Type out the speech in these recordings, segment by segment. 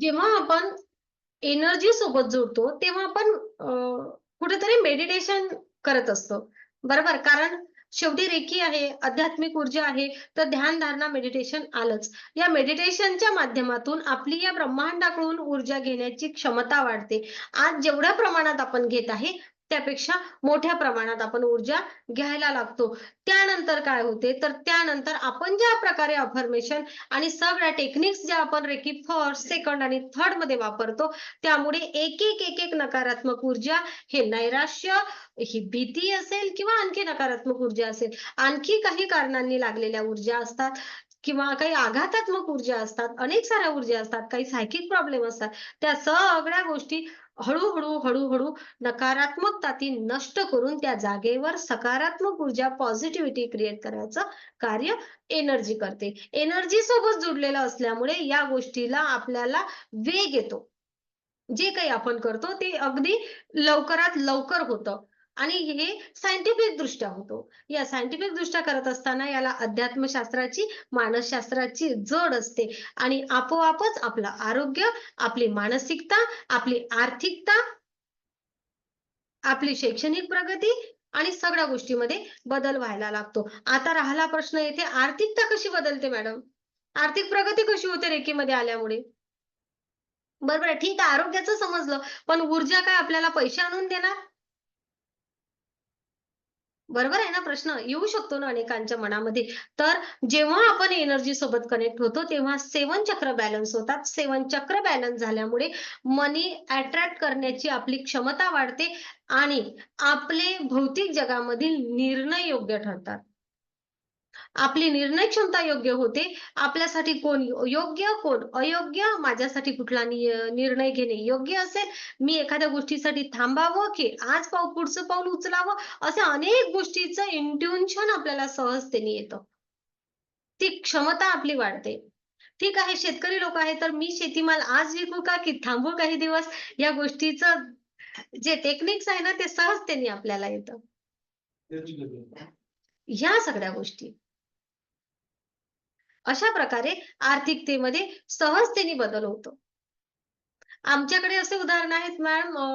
जेव्हा आपण एनर्जी सोबत जोडतो, तेव्हा आपण कुठेतरी मेडिटेशन करत असतो. बरोबर? कारण शेवटी रेखी आहे, आध्यात्मिक ऊर्जा आहे, तर ध्यान धारणा मेडिटेशन आलंच. या मेडिटेशनच्या माध्यमातून आपली या ब्रह्मांडाकडून ऊर्जा घेण्याची क्षमता वाढते. आज जेवढ्या प्रमाणात आपण घेत आहे, त्यापेक्षा मोठ्या प्रमाणात आपण ऊर्जा घ्यायला लागतो. त्यानंतर काय होते, तर त्यानंतर आपण ज्या प्रकारे अफर्मेशन आणि सगळ्या टेक्निक्स ज्या आपण रेकी फर्स्ट, सेकंड आणि थर्डमध्ये वापरतो, त्यामुळे एक एक, एक एक नकारात्मक ऊर्जा, हे नैराश्य, ही भीती असेल किंवा आणखी नकारात्मक ऊर्जा असेल, आणखी काही कारणांनी लागलेल्या ऊर्जा असतात किंवा काही आघातात्मक ऊर्जा असतात, अनेक साऱ्या ऊर्जा असतात, काही सायकिक प्रॉब्लेम असतात. त्या सगळ्या गोष्टी हळूहळू हळूहळू नकारात्मकता ती नष्ट करून त्या जागेवर सकारात्मक ऊर्जा, पॉझिटिव्हिटी क्रिएट करायचं कार्य एनर्जी करते. एनर्जी सोबत जुडलेलं असल्यामुळे या गोष्टीला आपल्याला वेग येतो. जे काही आपण करतो ते अगदी लवकरात लवकर होतं आणि हे सायंटिफिक दृष्ट्या होतो या सायंटिफिक दृष्ट्या करत असताना याला अध्यात्मशास्त्राची, मानसशास्त्राची जड असते आणि आपोआपच आपलं आरोग्य, आपली मानसिकता, आपली आर्थिकता आपली शैक्षणिक प्रगती आणि सगळ्या गोष्टीमध्ये बदल व्हायला लागतो. आता राहिला प्रश्न येथे आर्थिकता कशी बदलते मॅडम? आर्थिक प्रगती कशी होते रेकीमध्ये आल्यामुळे? बरोबर आहे. ठीक आहे, आरोग्याचं समजलं, पण ऊर्जा काय आपल्याला पैसे आणून देणार? बरोबर आहे ना प्रश्न? येऊ शकतो ना अनेकांच्या मनामध्ये. तर जेव्हा आपण एनर्जी सोबत कनेक्ट होतो, तेव्हा सेवन चक्र बॅलन्स होतात. सेवन चक्र बॅलन्स झाल्यामुळे मनी अट्रॅक्ट करण्याची आपली क्षमता वाढते आणि आपले भौतिक जगामधील निर्णय योग्य ठरतात. आपली निर्णय क्षमता योग्य होते. आपल्यासाठी कोण योग्य, कोण अयोग्य, माझ्यासाठी कुठला निर्णय घेणे योग्य असेल, मी एखाद्या गोष्टीसाठी थांबावं, की आज पाऊ पुढचं पाऊल उचलावं, अशा अनेक गोष्टीचं इंट्युशन आपल्याला सहजतेने येतं. ती क्षमता आपली वाढते. ठीक आहे, शेतकरी लोक आहेत, तर मी शेतीमाल आज विकू का, की थांबू काही दिवस? या गोष्टीचं जे टेक्निक्स आहे ना, ते सहजतेने आपल्याला येतं. ह्या सगळ्या गोष्टी. अशा प्रकारे आर्थिकतेमध्ये सहजतेने बदल होतो. आमच्याकडे असे उदाहरण आहेत मॅम अ,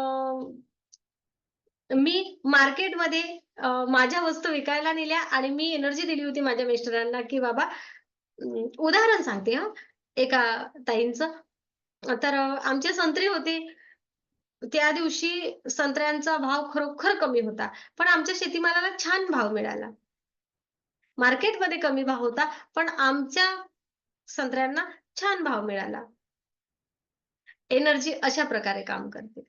मी मार्केटमध्ये माझ्या वस्तू विकायला नेल्या आणि मी एनर्जी दिली होती माझ्या मिस्टरांना, की बाबा उदाहरण सांगते हा एका ताईंच तर आमचे संत्री होते. त्या दिवशी संत्र्यांचा भाव खरोखर कमी होता. पण आमच्या शेतीमालाला छान भाव मिळाला. मार्केटमध्ये कमी भाव होता, पण आमच्या संत्र्यांना छान भाव मिळाला. एनर्जी अशा प्रकारे काम करते.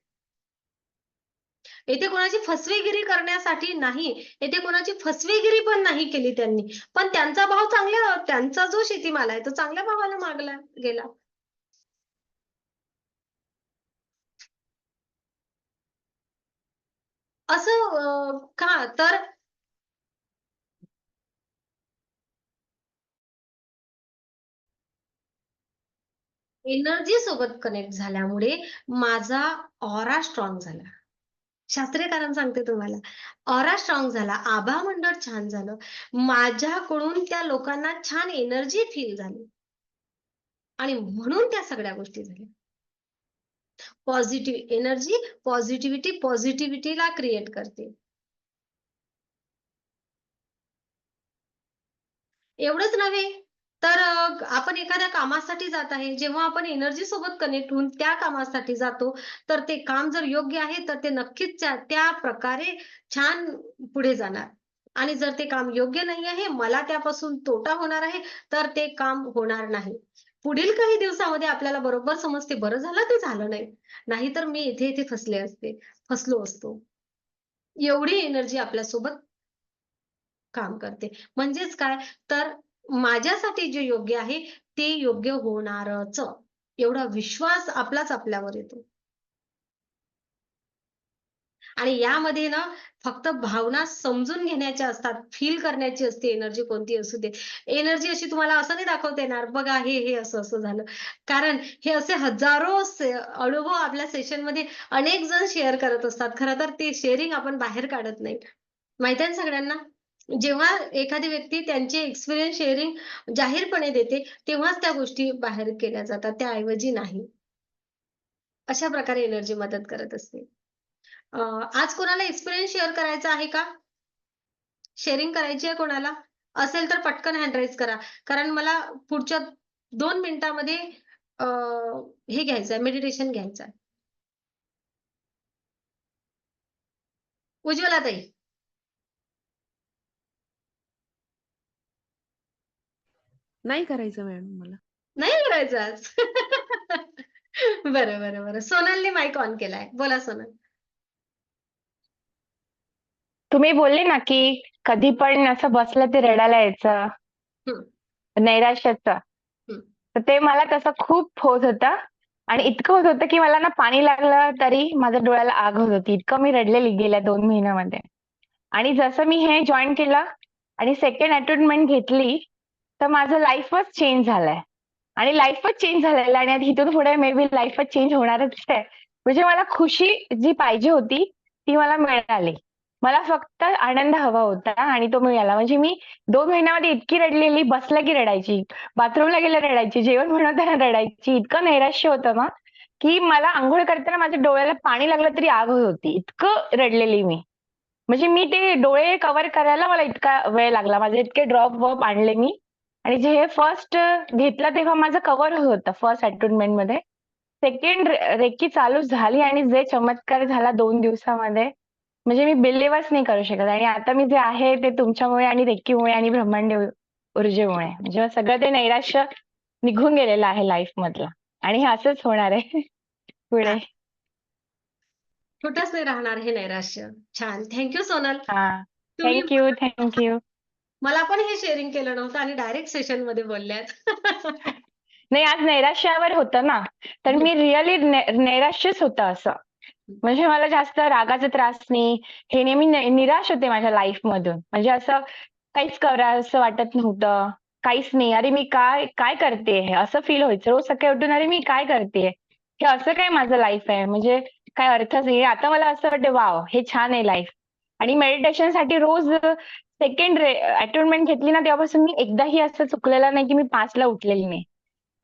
येथे कोणाची फसवेगिरी करण्यासाठी नाही. येथे कोणाची फसवेगिरी पण नाही केली त्यांनी. पण त्यांचा भाव चांगला त्यांचा जो शेतीमाल आहे, तो चांगल्या भावाला मागला गेला. असं का? तर एनर्जी सोबत कनेक्ट झाल्यामुळे माझा ऑरा स्ट्रॉंग झाला. शास्त्रीय कारण सांगते तुम्हाला. ऑरा स्ट्रॉंग झाला, आभा मंडळ छान झालं. माझ्याकडून त्या लोकांना छान एनर्जी फील झाली. आणि म्हणून त्या सगळ्या गोष्टी झाल्या. पॉझिटिव्ह एनर्जी, पॉझिटिव्हिटी पॉझिटिव्हिटीला क्रिएट करते. एवढंच नव्हे, तर आपण एखाद्या कामासाठी जात आहे. जेव्हा आपण एनर्जी सोबत कनेक्ट होऊन त्या कामासाठी जातो, तर ते काम जर योग्य आहे, तर ते नक्कीच त्या त्या प्रकारे छान पुढे जाणार. आणि जर ते काम योग्य नाही आहे, मला त्यापासून तोटा होणार आहे, तर ते काम होणार नाही. पुढील काही दिवसामध्ये आपल्याला बरोबर समजते, बरं झालं ते झालं नाही. नाहीतर मी इथे-इथे फसले असते, फसलो असतो. एवढी एनर्जी आपल्यासोबत काम करते. म्हणजेच काय, तर माझ्यासाठी जे योग्य आहे, ते योग्य होणारच. एवढा विश्वास आपलाच आपल्यावर येतो. आणि यामध्ये ना फक्त भावना समजून घेण्याच्या असतात, फील करण्याची असते एनर्जी कोणती असू दे. एनर्जी अशी तुम्हाला असं नाही दाखवता येणार, बघा हे, हे असं-असं झालं. कारण हे असे हजारो अनुभव आपल्या सेशनमध्ये अनेक जण शेअर करत असतात. खरं तर ते शेअरिंग आपण बाहेर काढत नाही. माहिती आहे ना सगळ्यांना? जेव्हा एखादी व्यक्ती त्यांचे एक्सपिरियन्स शेअरिंग जाहीरपणे देते, तेव्हाच त्या गोष्टी बाहेर केल्या जातात, त्याऐवजी नाही. अशा प्रकारे एनर्जी मदत करत असते. आज कोणाला एक्सपिरियन्स शेअर करायचा आहे का? शेअरिंग करायची आहे कोणाला? असेल तर पटकन हँड राईज करा. कारण मला पुढच्या दोन मिनिटामध्ये हे घ्यायचं आहे मेडिटेशन घ्यायचं आहे उज्ज्वला ताई. नाही करायचं मॅडम मला. नाही करायचं आज. बरं, बरं, बरं. सोनलने माईक ऑन केलाय. बोला सोनल. तुम्ही बोलले ना, की कधी पण असं बसलं ते रडायला यायचं. हं. नैराश्याचं. हं. तर ते मला तसं खूप होत होतं आणि इतकं होत होतं, की मला ना पाणी लागलं तरी माझ्या डोळ्याला आग होत होती. इतकं मी रडलेली गेल्या 2 महिन्यामध्ये. आणि जसं मी हे जॉइन केलं आणि सेकंड अटेन्डमेंट घेतली, तर माझं लाईफच चेंज झालंय. आणि लाईफच चेंज झालेलं आहे आणि इथून पुढे मे बी लाईफच चेंज होणारच आहे. म्हणजे मला खुशी जी पाहिजे होती, ती मला मिळाली. मला फक्त आनंद हवा होता आणि तो मिळाला. म्हणजे मी दोन महिन्यामध्ये इतकी रडलेली, बसलं की रडायची, बाथरूमला गेलं रडायची, जेवण बनवताना रडायची. इतकं नैराश्य होतं ना, की मला आंघोळ करताना माझ्या डोळ्याला पाणी लागलं तरी आग होत होती. इतकं रडलेली मी. म्हणजे मी ते डोळे कव्हर करायला मला इतका वेळ लागला. माझे इतके ड्रॉप-वॉप आणले मी आणि जे हे फर्स्ट घेतलं तेव्हा माझं कव्हर होत फर्स्ट अटेन्डमेंटमध्ये. सेकंड रेकी चालू झाली आणि जे चमत्कार झाला 2 दिवसामध्ये, म्हणजे मी बिलीव्हच नाही करू शकत आणि आता मी जे आहे ते तुमच्यामुळे आणि रेकीमुळे आणि ब्रह्मांड ऊर्जेमुळे. म्हणजे सगळं ते नैराश्य निघून गेलेलं आहे लाईफमधलं आणि हे असंच होणार आहे पुढे. नाही राहणार हे नैराश्य. छान. Thank you Sonal. हां. तुम्ही थँक यू, थँक यू. मला पण हे शेअरिंग केलं नव्हतं आणि डायरेक्ट सेशनमध्ये बोलल्यात. नाही आज नैराश्यावर होतं ना, तर मी रिअली नैराश्यच होतं असं. म्हणजे मला जास्त रागाचा त्रास नाही. हे नेहमी निराश होते माझ्या लाईफ मधून म्हणजे असं काहीच करावसं वाटत नव्हतं. काहीच नाही. अरे मी काय काय करते असं फील व्हायचं. रोज सकाळी उठून अरे मी काय करते हे असं काय माझं लाईफ आहे? म्हणजे काय अर्थच नाही. आता मला असं वाटतं वाव हे छान आहे लाईफ. आणि मेडिटेशनसाठी रोज सेकंड रे घेतली ना, तेव्हापासून मी एकदाही असं चुकलेलं नाही, की मी पाचला उठलेली नाही.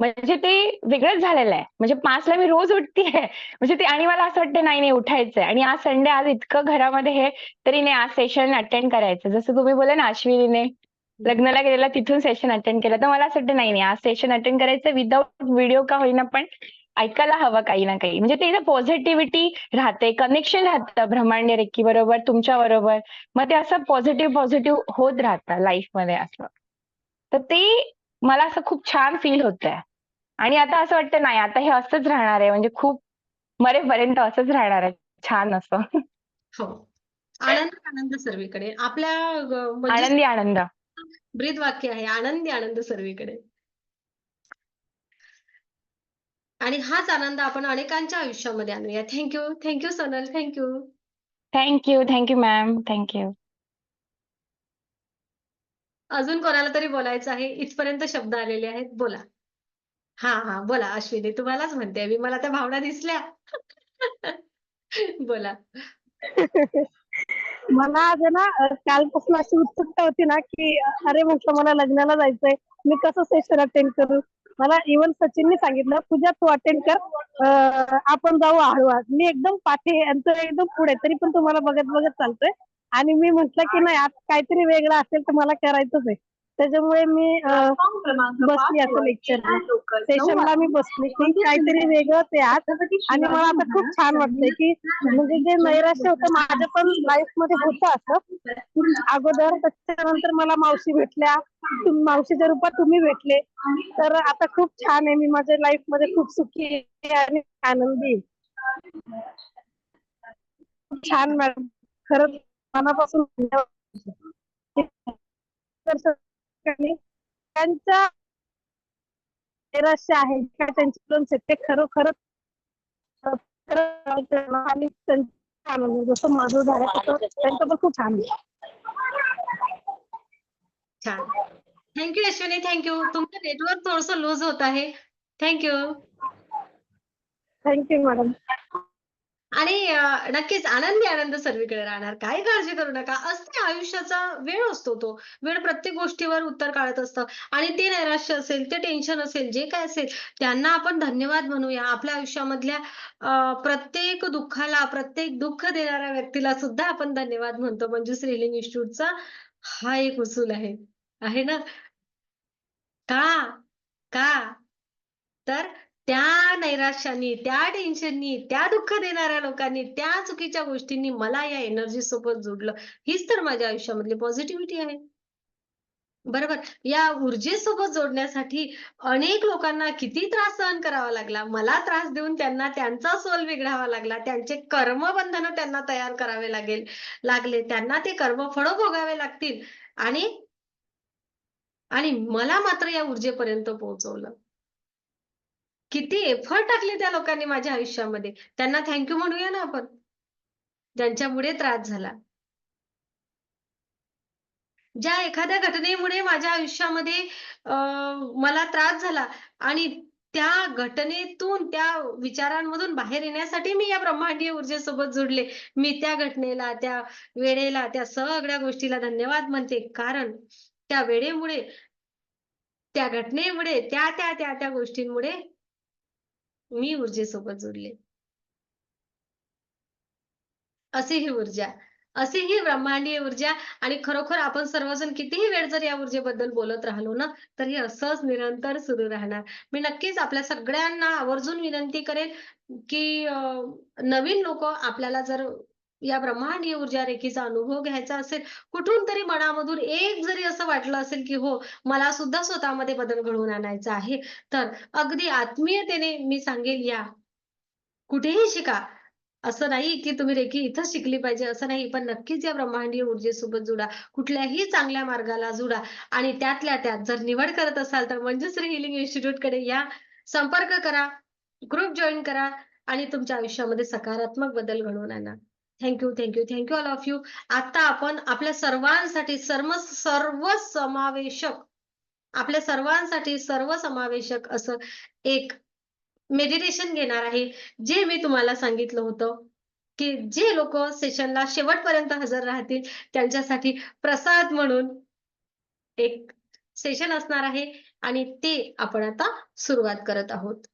म्हणजे ते वेगळंच झालेलं आहे. म्हणजे पाचला मी रोज उठतीये. म्हणजे ते आणि मला असं वाटतं नाही, नाही उठायचंय आणि आज संडे आज इतकं घरामध्ये हे तरी नाही आज सेशन अटेंड करायचं. जसं तुम्ही बोलले ना अश्विनीने लग्नाला गेलेला तिथून सेशन अटेंड केलं. तर मला असं वाटतं नाही, नाही आज सेशन अटेंड करायचं विदाऊट व्हिडिओ का होईना पण ऐकायला हवं काही ना काही. म्हणजे ते पॉझिटिव्हिटी राहते, कनेक्शन राहतं ब्रह्मांड रेकी बरोबर, तुमच्याबरोबर. मग ते असं पॉझिटिव्ह, पॉझिटिव्ह होत राहतं लाईफमध्ये असं. तर ते मला असं खूप छान फील होतंय. आणि आता असं वाटतं नाही आता हे असंच राहणार आहे. म्हणजे खूप मरेपर्यंत असंच राहणार आहे. छान असं. हो. आनंदी आनंद सर्वीकडे. आपल्या म्हणजे आनंदी आनंद. ब्रीद वाक्य आहे. आनंदी आनंद सर्वीकडे. आणि हाच आनंद आपण अनेकांच्या आयुष्यामध्ये आणूया. Thank you. Thank you Sonal. Thank you. Thank you, thank you ma'am. Thank you. अजून कोणाला तरी बोलायचं आहे. इथपर्यंत शब्द आलेले आहेत. बोला. हां, हां. बोला अश्विनी. तुम्हालाच म्हणतेय मी. मला त्या भावना दिसल्या. बोला. मला आज ना कालपासून अशी उत्सुकता होती ना, की अरे म्हटलं मला लग्नाला जायचंय. मी कसं सेशन अटेंड करू? मला इव्हन सचिनने सांगितलं, "पूजा तू अटेंड कर. आपण जाऊ हळूहळू मी एकदम पाठी आहे आणि एकदम पुढे तरी पण तुम्हाला बघत-बघत चालतोय आणि मी म्हटलं, की नाही आज काहीतरी वेगळं असेल तर मला करायचंच आहे. त्याच्यामुळे मी बसली आता लेक्चरला. सेशनला मी बसली, की काहीतरी वेगळंच आहे आज आणि मला आता खूप छान वाटतंय, की म्हणजे जे नैराश्य होतं माझ्या पण लाईफमध्ये होतं असं अगोदर. त्याच्यानंतर मला मावशी भेटल्या. तुम मावशीच्या रूपात तुम्ही भेटले. तर आता खूप छान आहे. मी माझ्या लाईफमध्ये खूप सुखी आहे आणि आनंदी छान मॅडम. खरंच मनापासून धन्यवाद. त्यांच्या नैराश्य आहे किंवा त्यांची कन्सेप्ट ते खरोखरच आणि त्यांचं जसं माझं झालं तसं त्यांचं पण खूप छान आहे. छान. Thank you Ashwini. Thank you. तुमचं नेटवर्क थोडंसं लूज होत आहे. Thank you. Thank you madam. आणि नक्कीच आनंदी आनंद सर्वीकडे राहणार. काय काळजी करू नका. असते आयुष्याचा वेळ असतो तो. वेळ प्रत्येक गोष्टीवर उत्तर काढत असतं आणि ते नैराश्य असेल, ते टेन्शन असेल, जे काय असेल त्यांना आपण धन्यवाद म्हणूया. आपल्या आयुष्यामधल्या प्रत्येक दुःखाला, प्रत्येक दुःख देणाऱ्या व्यक्तीला सुद्धा आपण धन्यवाद म्हणतो. म्हणजे मंजूस रिलिंग इन्स्टिट्यूटचा हा एक उसूल आहे. आहे ना? का? का? तर त्या नैराश्यानी, त्या टेन्शननी, त्या दुःख देणाऱ्या लोकांनी, त्या चुकीच्या गोष्टींनी मला या एनर्जी सोबत जोडलं. हीच तर माझ्या आयुष्यामधली पॉझिटिव्हिटी आहे. बरोबर. या ऊर्जेसोबत जोडण्यासाठी अनेक लोकांना किती त्रास सहन करावा लागला. मला त्रास देऊन त्यांना त्यांचा सोल बिघडावा लागला. त्यांचे कर्मबंधनं त्यांना तयार करावे लागेल लागले. त्यांना ते कर्म फळ भोगावे लागतील आणि आणि मला मात्र या ऊर्जेपर्यंत पोहोचवलं. किती एफर्ट टाकले त्या लोकांनी माझ्या आयुष्यामध्ये. त्यांना थँक यू म्हणूया ना आपण. ज्यांच्यामुळे त्रास झाला. ज्या एखाद्या घटनेमुळे माझ्या आयुष्यामध्ये मला त्रास झाला आणि त्या घटनेतून, त्या विचारांमधून बाहेर येण्यासाठी मी या ब्रह्मांडीय ऊर्जेसोबत जुडले. मी त्या घटनेला, त्या वेळेला, त्या सगळ्या गोष्टीला धन्यवाद म्हणते. कारण त्या वेळेमुळे, त्या घटनेमुळे, त्या, त्या, त्या, त्या गोष्टींमुळे मी ऊर्जेसोबत जुडले. अशी ही ऊर्जा, अशी ही ब्रह्मांडीय ऊर्जा आणि खरोखर आपण सर्वजण कितीही वेळ जर या ऊर्जेबद्दल बोलत राहिलो ना, तर हे असंच निरंतर सुरू राहणार. मी नक्कीच आपल्या सगळ्यांना आवर्जून विनंती करेन, की नवीन लोक आपल्याला जर या ब्रह्मांडीय ऊर्जा रेखीचा अनुभव घ्यायचा असेल, कुठून तरी मनामधून एक जरी असं वाटलं असेल, की हो मला सुद्धा स्वतःमध्ये बदल घडवून आणायचा आहे, तर अगदी आत्मीयतेने मी सांगेल या. कुठेही शिका. असं नाही, की तुम्ही रेखी इथं शिकली पाहिजे असं नाही. पण नक्कीच या ब्रह्मांडीय ऊर्जेसोबत जुडा. कुठल्याही चांगल्या मार्गाला जुडा आणि त्यातल्या त्यात जर निवड करत असाल तर मंजुश्री हिलिंग इन्स्टिट्यूटकडे या, संपर्क करा, ग्रुप जॉईन करा आणि तुमच्या आयुष्यामध्ये सकारात्मक बदल घडवून आणा. Thank you thank you thank you all of you. आता आपण आपल्या सर्वांसाठी सर्व सर्व समावेशक आपल्या सर्वांसाठी सर्वसमावेशक असं एक मेडिटेशन घेणार आहे. जे मी तुम्हाला सांगितलं होतं, की जे लोक सेशनला शेवटपर्यंत हजर राहतील त्यांच्यासाठी प्रसाद म्हणून एक सेशन असणार आहे आणि ते आपण आता सुरुवात करत आहोत.